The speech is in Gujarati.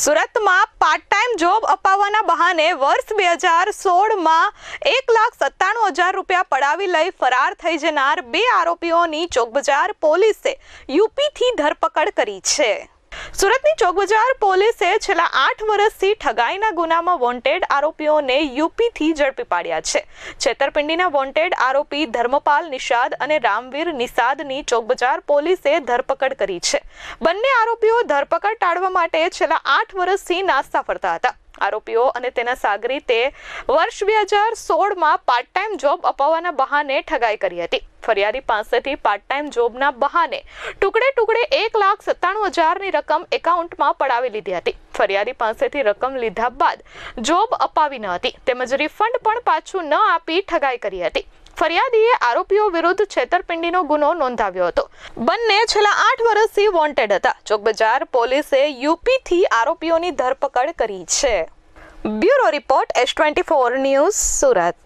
સુરતમાં પાર્ટ ટાઈમ જોબ અપાવવાના બહાને વર્ષ બે હજાર સોળમાં એક લાખ સત્તાણું હજાર રૂપિયા પડાવી લઈ ફરાર થઈ જનાર બે આરોપીઓની ચોકબજાર પોલીસે યુપીથી ધરપકડ કરી છે. સુરતની ચોકબજાર પોલીસે છેલ્લા આઠ વર્ષથી ઠગાઈના ગુનામાં વોન્ટેડ આરોપીઓને યુપીથી ઝડપી પાડ્યા છે. છેતરપિંડીના વોન્ટેડ આરોપી ધર્મપાલ નિષાદ અને રામવીર નિષાદની ચોકબજાર પોલીસે ધરપકડ કરી છે. બંને આરોપીઓ ધરપકડ ટાળવા માટે છેલ્લા આઠ વર્ષથી નાસ્તા ફરતા હતા. આરોપીઓ અને તેના સાગરીતે વર્ષ બે હજાર સોળમાં પાર્ટ ટાઈમ જોબ અપાવવાના બહાને ઠગાઈ કરી હતી. ફરિયાદી પાસેથી પાર્ટ ટાઈમ જોબના બહાને ટુકડે ટુકડે એક લાખ સત્તાણું હજારની રકમ એકાઉન્ટમાં પડાવી લીધી હતી. ફરિયાદી પાસેથી રકમ લીધા બાદ જોબ અપાવી ન હતી. તેમજ રિફંડ પણ પાછું ન આપી ઠગાઈ કરી હતી. ફરિયાદીએ આરોપીઓ વિરુદ્ધ છેતરપિંડીનો ગુનો નોંધાવ્યો હતો. બંને છેલ્લા આઠ વર્ષથી વોન્ટેડ હતા. ચોકબજાર પોલીસે યુપીથી આરોપીઓની ધરપકડ કરી છે. Bureau report S twenty four news Surat.